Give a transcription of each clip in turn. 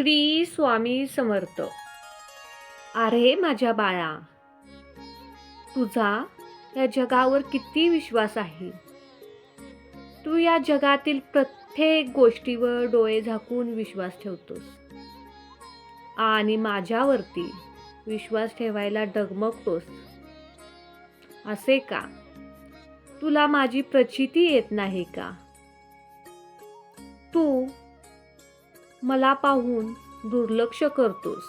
श्री स्वामी समर्थ. अरे माझ्या बाळा तुझा या जगावर किती विश्वास आहे? तू या जगातील प्रत्येक गोष्टीवर डोळे झाकून विश्वास ठेवतोस. आणि माझ्यावरती विश्वास ठेवायला डगमगतोस. असे का? तुला माझी प्रचिती येत नाही का? तू मला पाहून दुर्लक्ष करतोस.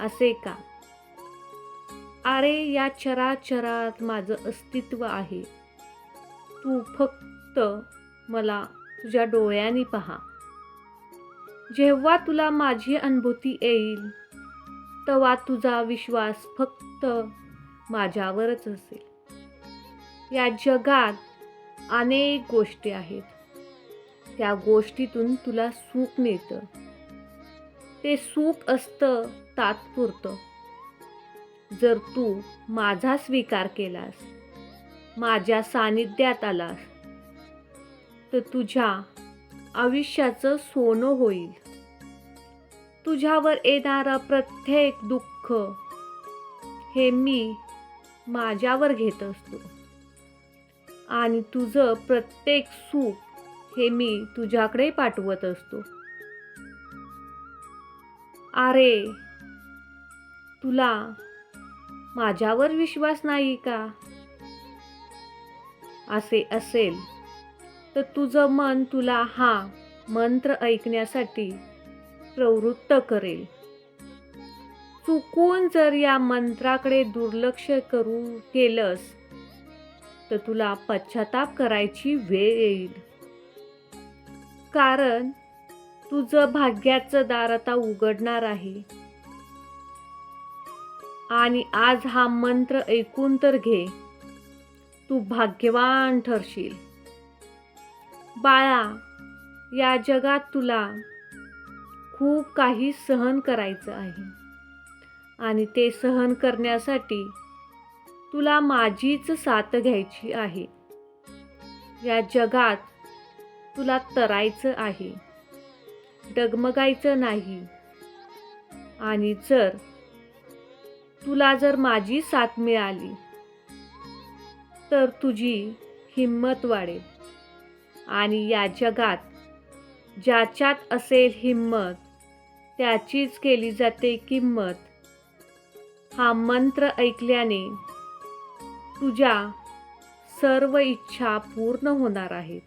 असे का? अरे या चराचरात माझं अस्तित्व आहे. तू फक्त मला तुझ्या डोळ्यांनी पहा. जेव्हा तुला माझी अनुभूती येईल तेव्हा तुझा विश्वास फक्त माझ्यावरच असेल. या जगात अनेक गोष्टी आहेत. त्या गोष्टीतून तुला सुख मिळतं. ते सुख असतं तात्पुरतं. जर तू माझा स्वीकार केलास माझ्या सानिध्यात आलास तर तुझ्या आयुष्याचं सोनं होईल. तुझ्यावर येणारं प्रत्येक दुःख हे मी माझ्यावर घेत असतो. आणि तुझं प्रत्येक सुख हे मी तुझ्याकडे पाठवत असतो. अरे तुला माझ्यावर विश्वास नाही का? असे असेल तर तुझं मन तुला हा मंत्र ऐकण्यासाठी प्रवृत्त करेल. चुकून जर या मंत्राकडे दुर्लक्ष करू केलंस तर तुला पश्चाताप करायची वेळ येईल. कारण तुझं भाग्याचं दार आता उघडणार आहे. आणि आज हा मंत्र ऐकून तर घे. तू भाग्यवान ठरशील. बाळा या जगात तुला खूप काही सहन करायचं आहे. आणि ते सहन करण्यासाठी तुला माझीच साथ घ्यायची आहे. या जगात तुला तरायचं आहे. डगमगायचं नाही. आणि जर तुला जर माझी साथ मिळाली तर तुझी हिंमत वाढेल. आणि या जगात ज्याच्यात असेल हिंमत त्याचीच केली जाते किंमत. हा मंत्र ऐकल्याने तुझ्या सर्व इच्छा पूर्ण होणार आहेत.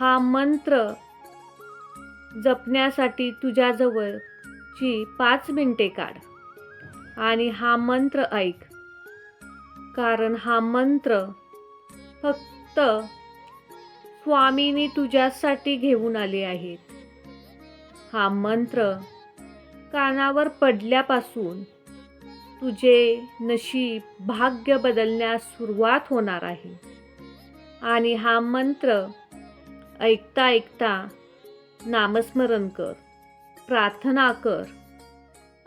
हा मंत्र जपण्यासाठी तुझ्याजवळची पाच मिनिटे काढ. आणि हा मंत्र ऐक. कारण हा मंत्र फक्त स्वामीनी तुझ्यासाठी घेऊन आले आहेत. हा मंत्र कानावर पडल्यापासून तुझे नशीब भाग्य बदलण्यास सुरुवात होणार आहे. आणि हा मंत्र ऐकता ऐकता नामस्मरण कर प्रार्थना कर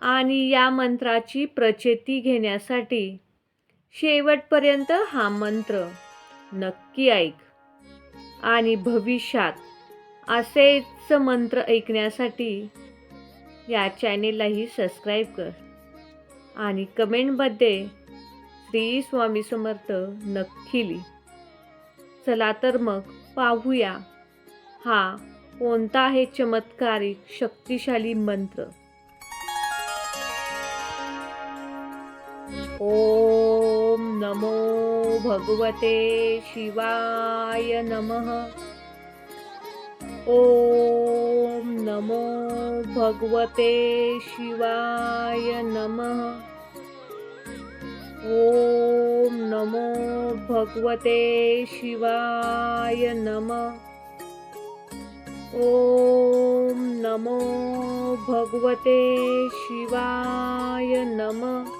आणि या मंत्राची प्रचेती घेण्यासाठी शेवटपर्यंत हा मंत्र नक्की ऐक आणि भविष्यात असेच मंत्र ऐकण्यासाठी या चॅनेललाही सबस्क्राईब कर आणि कमेंटमध्ये श्री स्वामी समर्थ नक्की चला तर मग पाहूया हा कोणता आहे चमत्कारिक शक्तिशाली मंत्र? ओम नमो भगवते शिवाय नमः। ओम नमो भगवते शिवाय नमः। ओम नमो भगवते शिवाय नमः। ओम नमो भगवते शिवाय नमः।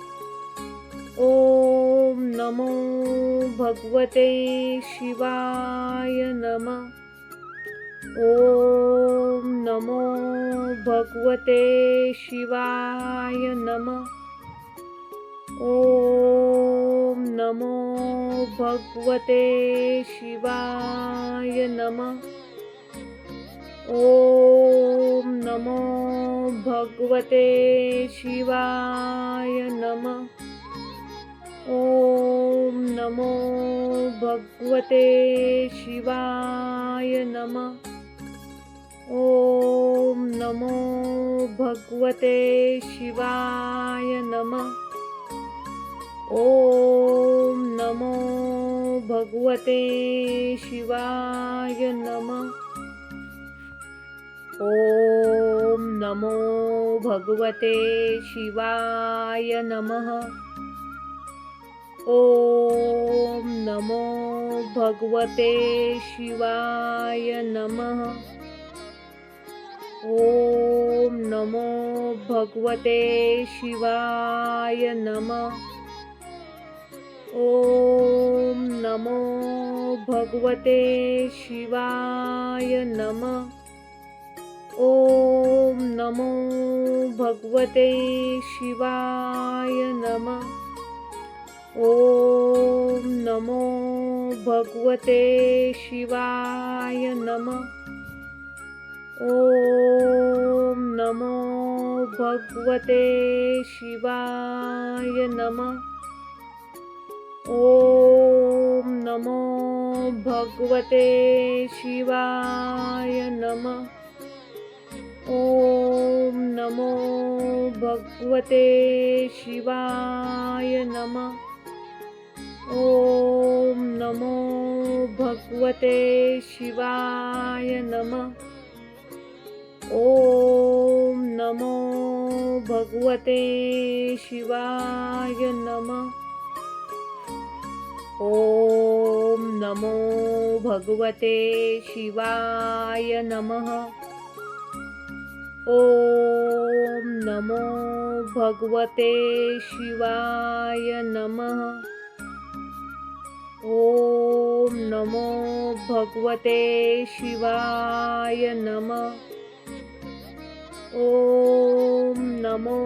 ओम नमो भगवते शिवाय नमः। ओम नमो भगवते शिवाय नमः। ओम नमो भगवते शिवाय नमः। ॐ नमो भगवते शिवाय नमः। ॐ नमो भगवते शिवाय नमः। ॐ नमो भगवते शिवाय नमः। ॐ नमो भगवते शिवाय नमः। ॐ नमो भगवते शिवाय नमः। ॐ नमो भगवते शिवाय नमः। ॐ नमो भगवते शिवाय नमः। ॐ नमो भगवते शिवाय नमः। ॐ नमो भगवते शिवाय नमः। ॐ नमो भगवते शिवाय नमः। ॐ नमो भगवते शिवाय नमः। ॐ नमो भगवते शिवाय नमः। ॐ नमो भगवते शिवाय नमः। ॐ नमो भगवते शिवाय नमः। ॐ नमो भगवते शिवाय नमः। ॐ नमो भगवते शिवाय नमः। ॐ नमो भगवते शिवाय नमः। ॐ नमो भगवते शिवाय नमः। ॐ नमो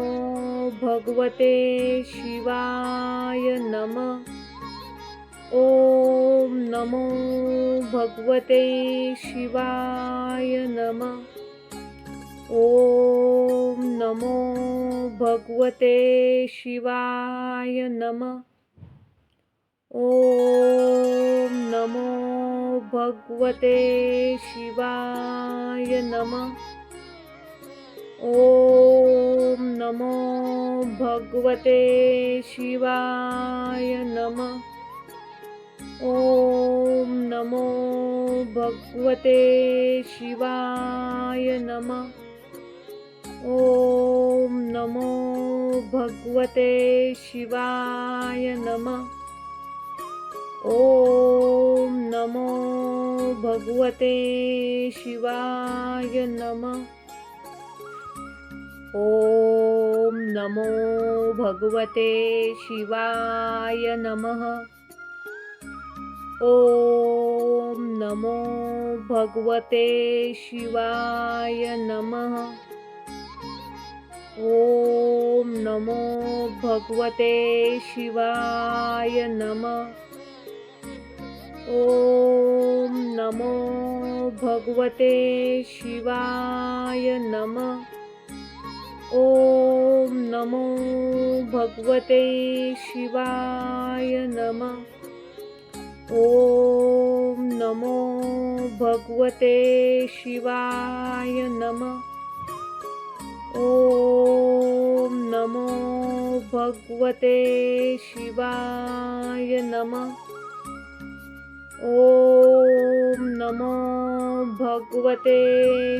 भगवते शिवाय नमः। ॐ नमो भगवते शिवाय नमः। ॐ नमो भगवते शिवाय नमः। ॐ नमो भगवते शिवाय नमः। ॐ नमो भगवते शिवाय नमः। ॐ नमो भगवते शिवाय नमः। ॐ नमो भगवते शिवाय नमः। ॐ नमो भगवते शिवाय नमः। ॐ नमो भगवते शिवाय नमः। ॐ नमो भगवते शिवाय नमः। ॐ नमो भगवते शिवाय नमः। ॐ नमो भगवते शिवाय नमः। ॐ नमो भगवते शिवाय नमः। ॐ नमो भगवते शिवाय नमः। ॐ नमो भगवते शिवाय नमः। ॐ नमो भगवते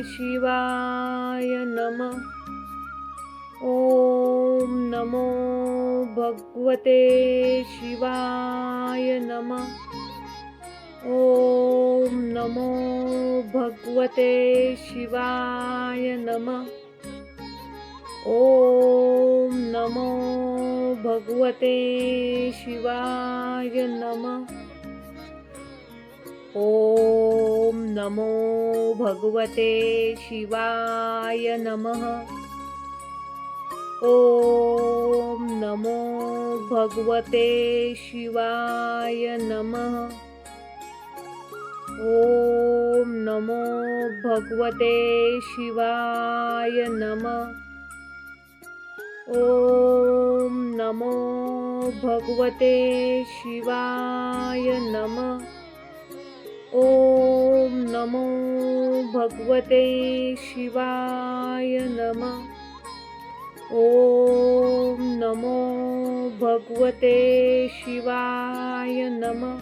शिवाय नमः। ॐ नमो भगवते शिवाय नमः। ॐ नमो भगवते शिवाय नमः। ॐ नमो भगवते शिवाय नमः। ॐ नमो भगवते शिवाय नमः। ॐ नमो भगवते शिवाय नमः। ॐ नमो भगवते शिवाय नमः। ॐ नमो भगवते शिवाय नमः। ॐ नमो भगवते शिवाय नमः। ॐ नमो भगवते शिवाय नमः।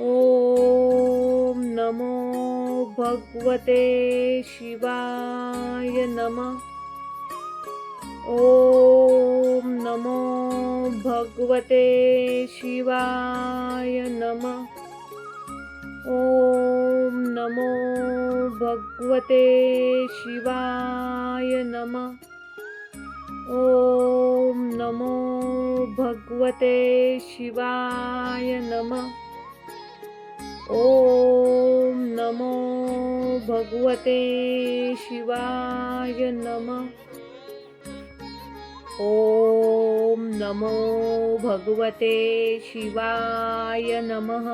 ॐ नमो भगवते शिवाय नमः। ॐ नमो भगवते शिवाय नमः। ॐ नमो भगवते शिवाय नमः। ॐ नमो भगवते शिवाय नमः। ॐ नमो भगवते शिवाय नमः। ॐ नमो भगवते शिवाय नमः।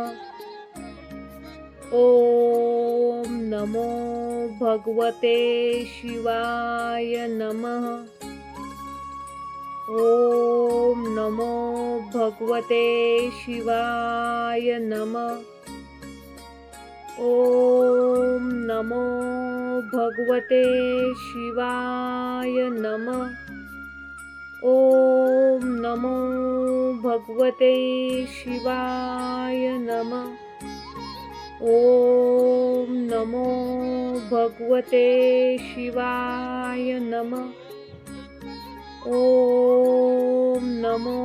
ॐ नमो भगवते शिवाय नमः। ॐ नमो भगवते शिवाय नमः। ॐ नमो भगवते शिवाय नमः। ॐ नमो भगवते शिवाय नमः। ॐ नमो भगवते शिवाय नमः। ॐ नमो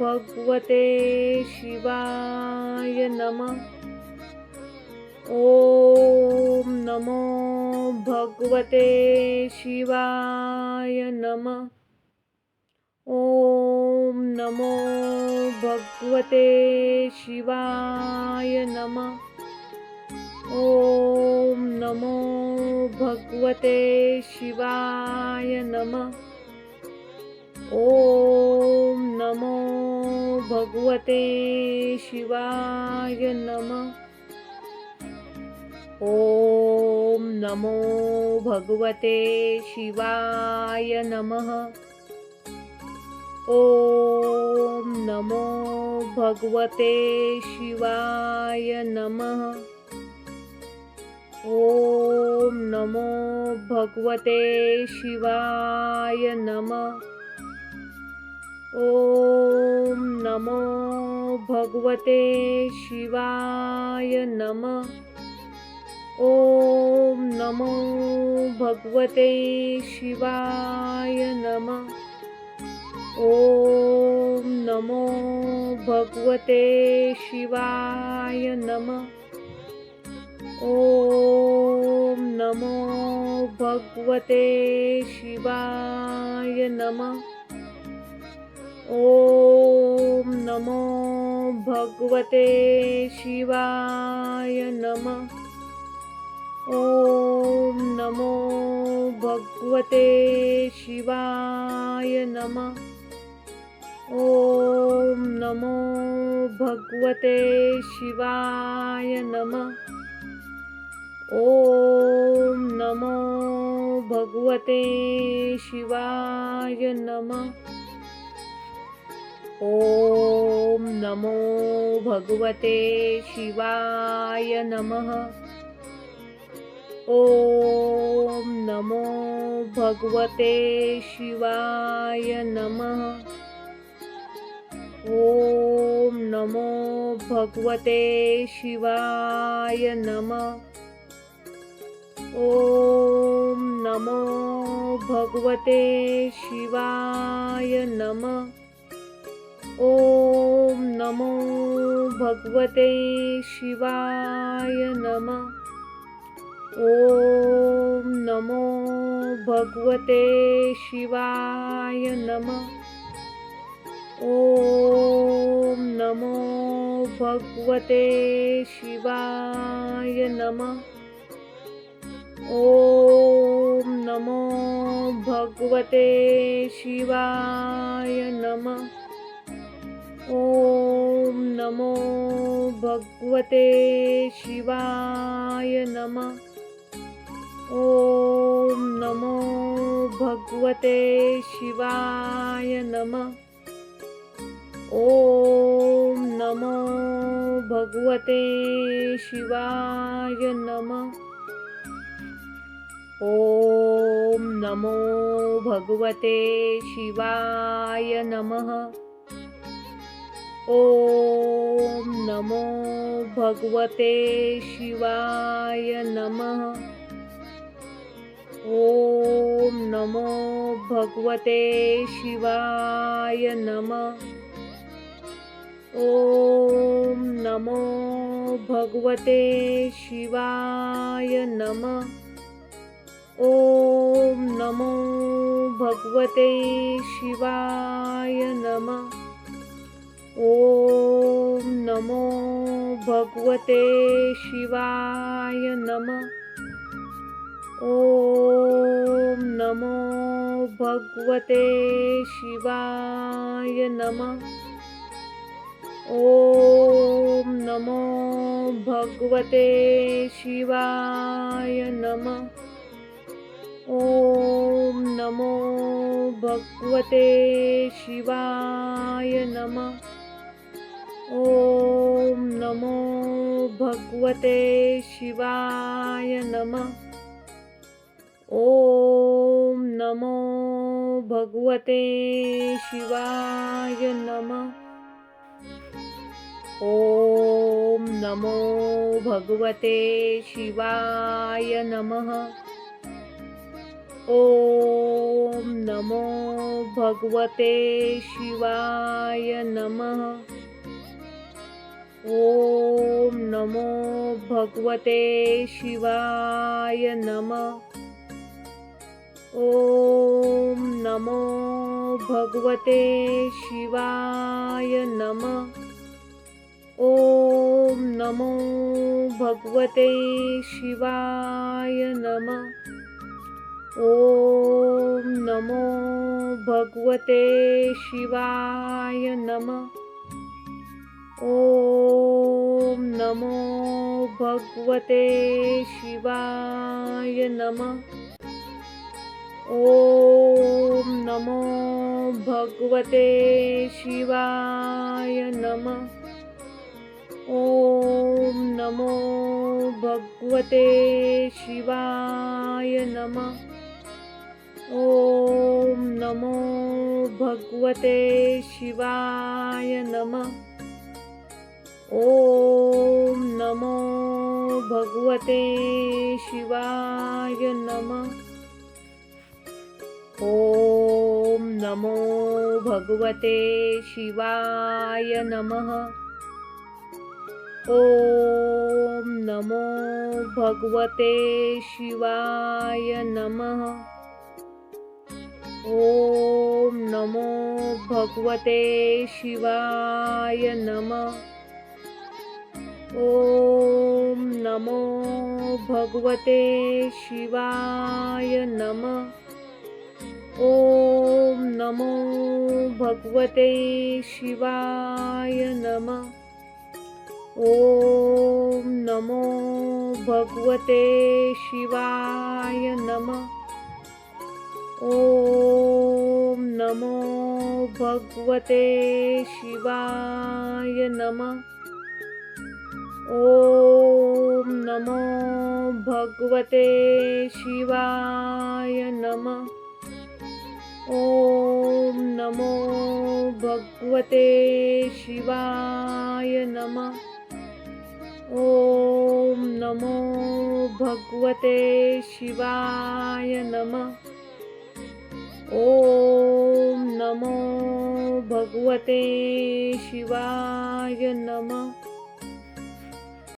भगवते शिवाय नमः। ॐ नमो भगवते शिवाय नमः। ॐ नमो भगवते शिवाय नमः। ॐ नमो भगवते शिवाय नमः। ॐ नमो भगवते शिवाय नमः। ॐ नमो भगवते शिवाय नमः। ॐ नमो भगवते शिवाय नमः। ॐ नमो भगवते शिवाय नमः। ॐ नमो भगवते शिवाय नमः। ॐ नमो भगवते शिवाय नमः। ॐ नमो भगवते शिवाय नमः। ॐ नमो भगवते शिवाय नमः। ॐ नमो भगवते शिवाय नमः। ॐ नमो भगवते शिवाय नमः। ॐ नमो भगवते शिवाय नमः। ॐ नमो भगवते शिवाय नमः। ॐ नमो भगवते शिवाय नमः। ॐ नमो भगवते शिवाय नमः। ॐ नमो भगवते शिवाय नमः। ॐ नमो भगवते शिवाय नमः। ॐ नमो भगवते शिवाय नमः। ॐ नमो भगवते शिवाय नमः। ॐ नमो भगवते शिवाय नमः। ॐ नमो भगवते शिवाय नमः। ॐ नमो भगवते शिवाय नमः। ॐ नमो भगवते शिवाय नमः। ॐ नमो भगवते शिवाय नमः। ॐ नमो भगवते शिवाय नमः। ॐ नमो भगवते शिवाय नमः। ॐ नमो भगवते शिवाय नमः। ॐ नमो भगवते शिवाय नमः। ॐ नमो भगवते शिवाय नमः। ॐ नमो भगवते शिवाय नमः। ॐ नमो भगवते शिवाय नमः। ॐ नमो भगवते शिवाय नमः। ॐ नमो भगवते शिवाय नमः। ॐ नमो भगवते शिवाय नमः। ॐ नमो भगवते शिवाय नमः। ॐ नमो भगवते शिवाय नमः। ॐ नमो भगवते शिवाय नमः। ॐ नमो भगवते शिवाय नमः। ॐ नमो भगवते शिवाय नमः। ॐ नमो भगवते शिवाय नमः। ॐ नमो भगवते शिवाय नमः। ॐ नमो भगवते शिवाय नमः। ॐ नमो भगवते शिवाय नमः। ॐ नमो भगवते शिवाय नमः। ॐ नमो भगवते शिवाय नमः। ॐ नमो भगवते शिवाय नमः। ॐ नमो भगवते शिवाय नमः। ॐ नमो भगवते शिवाय नमः। ॐ नमो भगवते शिवाय नमः। ॐ नमो भगवते शिवाय नमः। ॐ नमो भगवते शिवाय नमः। ॐ नमो भगवते शिवाय नमः। ॐ नमो भगवते शिवाय नमः। ॐ नमो भगवते शिवाय नमः। ॐ नमो भगवते शिवाय नमः। ॐ नमो भगवते शिवाय नमः। ॐ नमो भगवते शिवाय नमः।